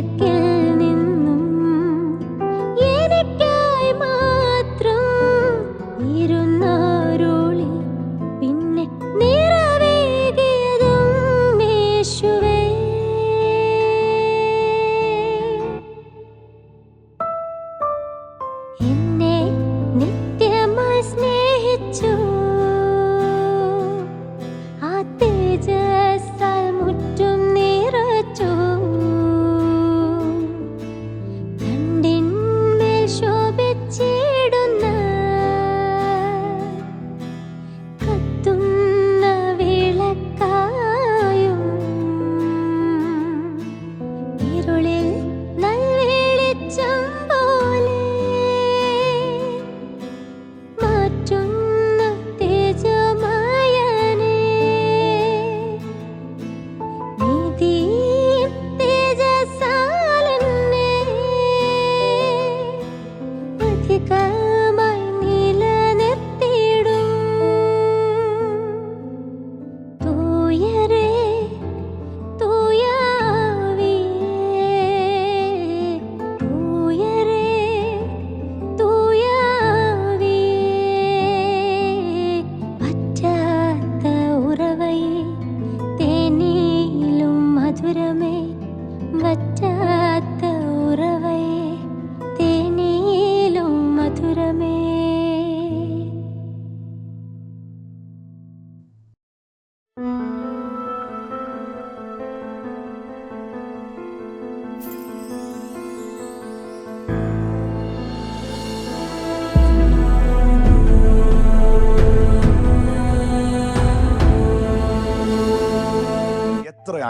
തിക്കിത്തിരക്കിൽ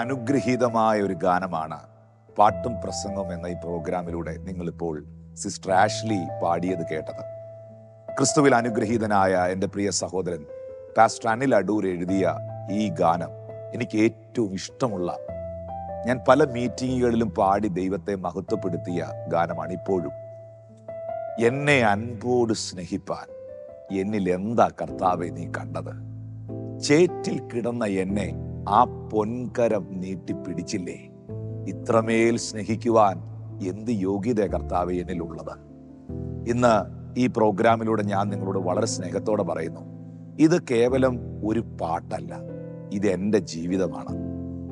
അനുഗ്രഹീതമായ ഒരു ഗാനമാണ് പാട്ടും പ്രസംഗവും എന്ന ഈ പ്രോഗ്രാമിലൂടെ നിങ്ങളിപ്പോൾ സിസ്റ്റർ ആഷ്ലി പാടിയത് കേട്ടത്. ക്രിസ്തുവിൽ അനുഗ്രഹീതനായ എന്റെ പ്രിയ സഹോദരൻ പാസ്റ്റർ അനിൽ അടൂർ എഴുതിയ ഈ ഗാനം എനിക്ക് ഏറ്റവും ഇഷ്ടമുള്ള ഞാൻ പല മീറ്റിങ്ങുകളിലും പാടി ദൈവത്തെ മഹത്വപ്പെടുത്തിയ ഗാനമാണ് ഇപ്പോഴും. എന്നെ അൻപോട് സ്നേഹിപ്പാൻ എന്നിൽ എന്താ കർത്താവെ നീ കണ്ടത്? ചേറ്റിൽ കിടന്ന എന്നെ ആ പൊൻകരം നീട്ടിപ്പിടിച്ചില്ലേ? ഇത്രമേൽ സ്നേഹിക്കുവാൻ എന്ത് യോഗ്യത കർത്താവ് എന്നിലുള്ളത്? ഇന്ന് ഈ പ്രോഗ്രാമിലൂടെ ഞാൻ നിങ്ങളോട് വളരെ സ്നേഹത്തോടെ പറയുന്നു. ഇത് കേവലം ഒരു പാട്ടല്ല. ഇത് എന്റെ ജീവിതമാണ്.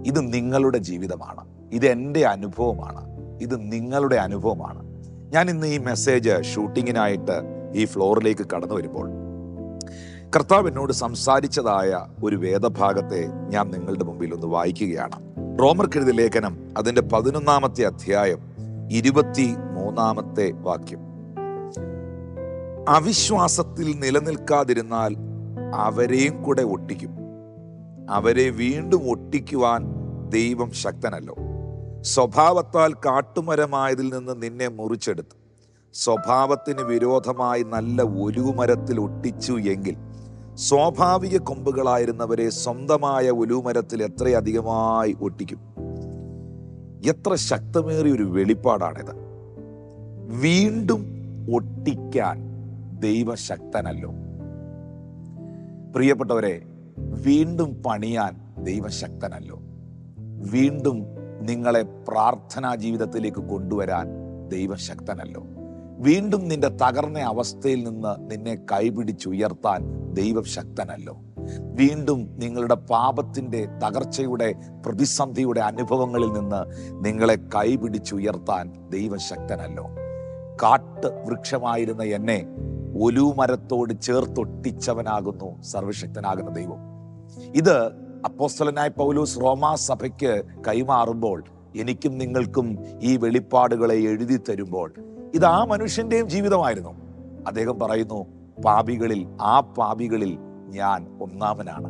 ഇത് നിങ്ങളുടെ ജീവിതമാണ്. ഇത് എന്റെ അനുഭവമാണ്. ഇത് നിങ്ങളുടെ അനുഭവമാണ്. ഞാൻ ഇന്ന് ഈ മെസ്സേജ് ഷൂട്ടിങ്ങിനായിട്ട് ഈ ഫ്ലോറിലേക്ക് കടന്നു വരുമ്പോൾ കർത്താവ് എന്നോട് സംസാരിച്ചതായ ഒരു വേദഭാഗത്തെ ഞാൻ നിങ്ങളുടെ മുമ്പിൽ ഒന്ന് വായിക്കുകയാണ്. റോമർ കെഴുതി ലേഖനം അതിന്റെ പതിനൊന്നാമത്തെ അധ്യായം ഇരുപത്തി മൂന്നാമത്തെ വാക്യം. അവിശ്വാസത്തിൽ നിലനിൽക്കാതിരുന്നാൽ അവരെയും കൂടെ ഒട്ടിക്കും. അവരെ വീണ്ടും ഒട്ടിക്കുവാൻ ദൈവം ശക്തനല്ലോ. സ്വഭാവത്താൽ കാട്ടുമരമായതിൽ നിന്ന് നിന്നെ മുറിച്ചെടുത്തു. സ്വഭാവത്തിന് വിരോധമായി നല്ല ഒലുമരത്തിൽ ഒട്ടിച്ചു എങ്കിൽ സ്വാഭാവിക കൊമ്പുകളായിരുന്നവരെ സ്വന്തമായ ഒലുമരത്തിൽ എത്രയധികമായി ഒട്ടിക്കും. എത്ര ശക്തമേറിയ ഒരു വെളിപ്പാടാണിത്. വീണ്ടും ഒട്ടിക്കാൻ ദൈവശക്തനല്ലോ. പ്രിയപ്പെട്ടവരെ വീണ്ടും പണിയാൻ ദൈവശക്തനല്ലോ. വീണ്ടും നിങ്ങളെ പ്രാർത്ഥനാ ജീവിതത്തിലേക്ക് കൊണ്ടുവരാൻ ദൈവശക്തനല്ലോ. വീണ്ടും നിന്റെ തകർന്ന അവസ്ഥയിൽ നിന്ന് നിന്നെ കൈപിടിച്ചുയർത്താൻ ദൈവം ശക്തനല്ലോ വീണ്ടും നിങ്ങളുടെ പാപത്തിന്റെ തകർച്ചയുടെ പ്രതിസന്ധിയുടെ അനുഭവങ്ങളിൽ നിന്ന് നിങ്ങളെ കൈപിടിച്ചുയർത്താൻ ദൈവം ശക്തനല്ലോ കാട്ട് വൃക്ഷമായിരുന്ന എന്നെ ഒലുമരത്തോട് ചേർത്തൊട്ടിച്ചവനാകുന്നു സർവശക്തനാകുന്ന ദൈവം. ഇത് അപ്പോസ്തലനായ പൗലൂസ് റോമാ സഭയ്ക്ക് കൈമാറുമ്പോൾ എനിക്കും നിങ്ങൾക്കും ഈ വെളിപ്പാടുകളെ എഴുതി തരുമ്പോൾ ഇത് ആ മനുഷ്യന്റെയും ജീവിതമായിരുന്നു. അദ്ദേഹം പറയുന്നു പാപികളിൽ ആ പാപികളിൽ ഞാൻ ഒന്നാമനാണ്.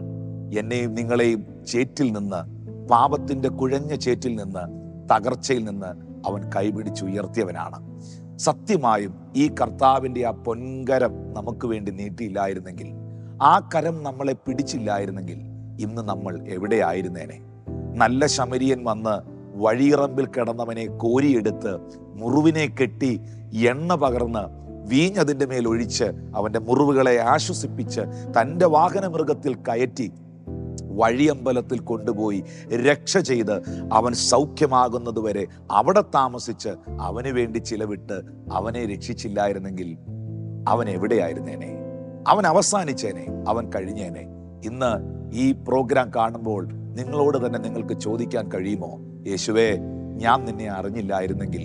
എന്നെയും നിങ്ങളെയും ചേറ്റിൽ നിന്ന് പാപത്തിന്റെ കുഴഞ്ഞ ചേറ്റിൽ നിന്ന് തകർച്ചയിൽ നിന്ന് അവൻ കൈപിടിച്ചുയർത്തിയവനാണ് സത്യമായും ഈ കർത്താവിന്റെ ആ പൊൻകരം നമുക്ക് വേണ്ടി നീട്ടിയില്ലായിരുന്നെങ്കിൽ ആ കരം നമ്മളെ പിടിച്ചില്ലായിരുന്നെങ്കിൽ ഇന്ന് നമ്മൾ എവിടെയായിരുന്നേനെ? നല്ല ശമരിയൻ വന്ന് വഴിയിറമ്പിൽ കിടന്നവനെ കോരിയെടുത്ത് മുറിവിനെ കെട്ടി എണ്ണ പകർന്ന് വീഞ്ഞതിന്റെ മേൽ ഒഴിച്ച് അവന്റെ മുറിവുകളെ ആശ്വസിപ്പിച്ച് തന്റെ വാഹനമൃഗത്തിൽ കയറ്റി വഴിയമ്പലത്തിൽ കൊണ്ടുപോയി രക്ഷ ചെയ്ത് അവൻ സൗഖ്യമാകുന്നതുവരെ അവിടെ താമസിച്ച് അവന് വേണ്ടി ചിലവിട്ട് അവനെ രക്ഷിച്ചില്ലായിരുന്നെങ്കിൽ അവൻ എവിടെയായിരുന്നേനെ? അവൻ അവസാനിച്ചേനെ? അവൻ കഴിഞ്ഞേനെ? ഇന്ന് ഈ പ്രോഗ്രാം കാണുമ്പോൾ നിങ്ങളോട് തന്നെ നിങ്ങൾക്ക് ചോദിക്കാൻ കഴിയുമോ? യേശുവേ ഞാൻ നിന്നെ അറിഞ്ഞില്ലായിരുന്നെങ്കിൽ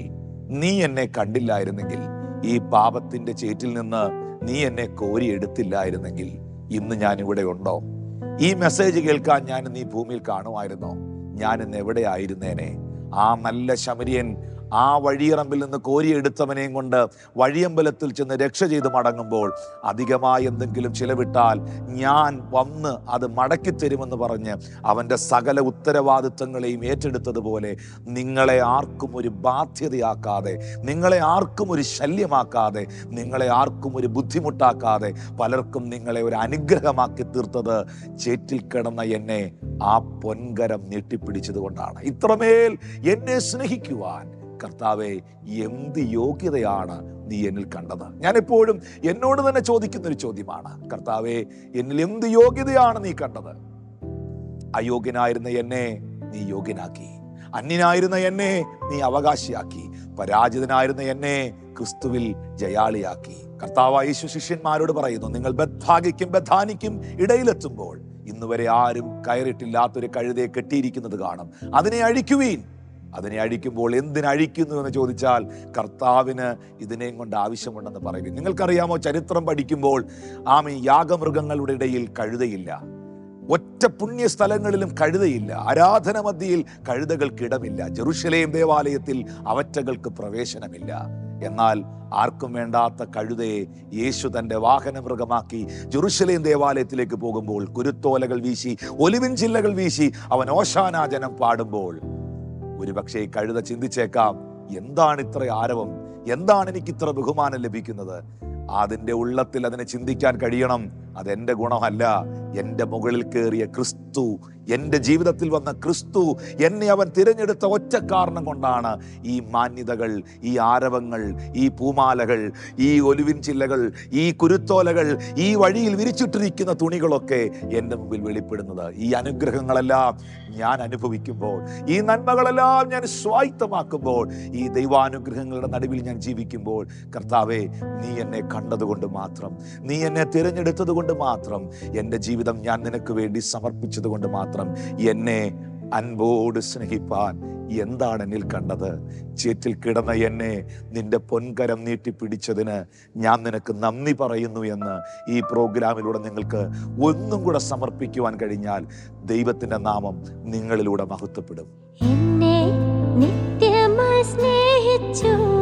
നീ എന്നെ കണ്ടില്ലായിരുന്നെങ്കിൽ ഈ പാപത്തിന്റെ ചേറ്റിൽ നിന്ന് നീ എന്നെ കോരി എടുത്തില്ലായിരുന്നെങ്കിൽ ഇന്ന് ഞാൻ ഇവിടെ ഉണ്ടോ? ഈ മെസ്സേജ് കേൾക്കാൻ ഞാൻ നീ ഭൂമിയിൽ കാണുമായിരുന്നോ? ഞാൻ ഇന്ന് എവിടെയായിരുന്നേനെ ആ നല്ല ശമരിയൻ ആ വഴിയറമ്പിൽ നിന്ന് കോരിയെടുത്തവനെയും കൊണ്ട് വഴിയമ്പലത്തിൽ ചെന്ന് രക്ഷ ചെയ്ത് മടങ്ങുമ്പോൾ അധികമായി എന്തെങ്കിലും ചിലവിട്ടാൽ ഞാൻ വന്ന് അത് മടക്കി തരുമെന്ന് പറഞ്ഞ് അവന്റെ സകല ഉത്തരവാദിത്വങ്ങളെയും ഏറ്റെടുത്തതുപോലെ നിങ്ങളെ ആർക്കും ഒരു ബാധ്യതയാക്കാതെ നിങ്ങളെ ആർക്കും ഒരു ശല്യമാക്കാതെ നിങ്ങളെ ആർക്കും ഒരു ബുദ്ധിമുട്ടാക്കാതെ പലർക്കും നിങ്ങളെ ഒരു അനുഗ്രഹമാക്കി തീർത്തത് ചേറ്റിൽ കിടന്ന എന്നെ ആ പൊൻകരം നീട്ടിപ്പിടിച്ചത് കൊണ്ടാണ് ഇത്രമേൽ എന്നെ സ്നേഹിക്കുവാൻ കർത്താവെ എന്ത് യോഗ്യതയാണ് നീ എന്നിൽ കണ്ടത്? ഞാനെപ്പോഴും എന്നോട് തന്നെ ചോദിക്കുന്ന ഒരു ചോദ്യമാണ്. കർത്താവെ എന്നിൽ എന്ത് യോഗ്യതയാണ് നീ കണ്ടത്? അയോഗ്യനായിരുന്ന എന്നെ നീ യോഗ്യനാക്കി. അന്യനായിരുന്ന എന്നെ നീ അവകാശിയാക്കി. പരാജിതനായിരുന്ന എന്നെ ക്രിസ്തുവിൽ ജയാളിയാക്കി. കർത്താവായ യേശു ശിഷ്യന്മാരോട് പറയുന്നു നിങ്ങൾ ബദ്ധാഗിക്കും ബദ്ധാനിക്കും ഇടയിലെത്തുമ്പോൾ ഇന്നുവരെ ആരും കയറിയിട്ടില്ലാത്തൊരു കഴുതയെ കെട്ടിയിരിക്കുന്നത് കാണും. അതിനെ അഴിക്കുവീൻ. അതിനെ അഴിക്കുമ്പോൾ എന്തിനഴിക്കുന്നു എന്ന് ചോദിച്ചാൽ കർത്താവിന് ഇതിനെയും കൊണ്ട് ആവശ്യമുണ്ടെന്ന് പറയുന്നു. നിങ്ങൾക്കറിയാമോ ചരിത്രം പഠിക്കുമ്പോൾ ആമി യാഗമൃഗങ്ങളുടെ ഇടയിൽ കഴുതയില്ല. ഒറ്റ പുണ്യ സ്ഥലങ്ങളിലും കഴുതയില്ല. ആരാധന മധ്യയിൽ കഴുതകൾക്കിടമില്ല ജെറുഷലേം ദേവാലയത്തിൽ അവറ്റകൾക്ക് പ്രവേശനമില്ല. എന്നാൽ ആർക്കും വേണ്ടാത്ത കഴുതയെ യേശു തന്റെ വാഹന മൃഗമാക്കി ജെറുഷലേം ദേവാലയത്തിലേക്ക് പോകുമ്പോൾ കുരുത്തോലകൾ വീശി ഒലിവിൻ ചില്ലകൾ വീശി അവൻ ഓശാനാജനം പാടുമ്പോൾ ഒരുപക്ഷെ ഈ കഴുത ചിന്തിച്ചേക്കാം എന്താണ് ഇത്ര ആരവം? എന്താണ് എനിക്ക് ഇത്ര ബഹുമാനം ലഭിക്കുന്നത്? അതിന്റെ ഉള്ളത്തിൽ അതിനെ ചിന്തിക്കാൻ കഴിയണം. അതെന്റെ ഗുണമല്ല. എന്റെ മുകളിൽ കയറിയ ക്രിസ്തു എന്റെ ജീവിതത്തിൽ വന്ന ക്രിസ്തു എന്നെ അവൻ തിരഞ്ഞെടുത്ത ഒറ്റ കാരണം കൊണ്ടാണ് ഈ മാന്യതകൾ ഈ ആരവങ്ങൾ ഈ പൂമാലകൾ ഈ ഒലുവിൻ ചില്ലകൾ ഈ കുരുത്തോലകൾ ഈ വഴിയിൽ വിരിച്ചിട്ടിരിക്കുന്ന തുണികളൊക്കെ എന്റെ മുമ്പിൽ വെളിപ്പെടുന്നത്. ഈ അനുഗ്രഹങ്ങളെല്ലാം ഞാൻ അനുഭവിക്കുമ്പോൾ ഈ നന്മകളെല്ലാം ഞാൻ സ്വായത്തമാക്കുമ്പോൾ ഈ ദൈവാനുഗ്രഹങ്ങളുടെ നടുവിൽ ഞാൻ ജീവിക്കുമ്പോൾ കർത്താവെ നീ എന്നെ കണ്ടതുകൊണ്ട് മാത്രം നീ എന്നെ തിരഞ്ഞെടുത്തത് കൊണ്ട് മാത്രം എന്റെ ജീവിതം ഞാൻ നിനക്ക് വേണ്ടി സമർപ്പിച്ചത് കൊണ്ട് മാത്രം എന്നെ അൻപോട് സ്നേഹിപ്പാൻ എന്താണ് എന്നിൽ കണ്ടത്? ചേറ്റിൽ കിടന്ന എന്നെ നിന്റെ പൊൻകരം നീട്ടി പിടിച്ചതിന് ഞാൻ നിനക്ക് നന്ദി പറയുന്നു എന്ന് ഈ പ്രോഗ്രാമിലൂടെ നിങ്ങൾക്ക് ഒന്നും കൂടെ സമർപ്പിക്കുവാൻ കഴിഞ്ഞാൽ ദൈവത്തിന്റെ നാമം നിങ്ങളിലൂടെ മഹത്വപ്പെടും. എന്നെ നിത്യമായി സ്നേഹിച്ചു.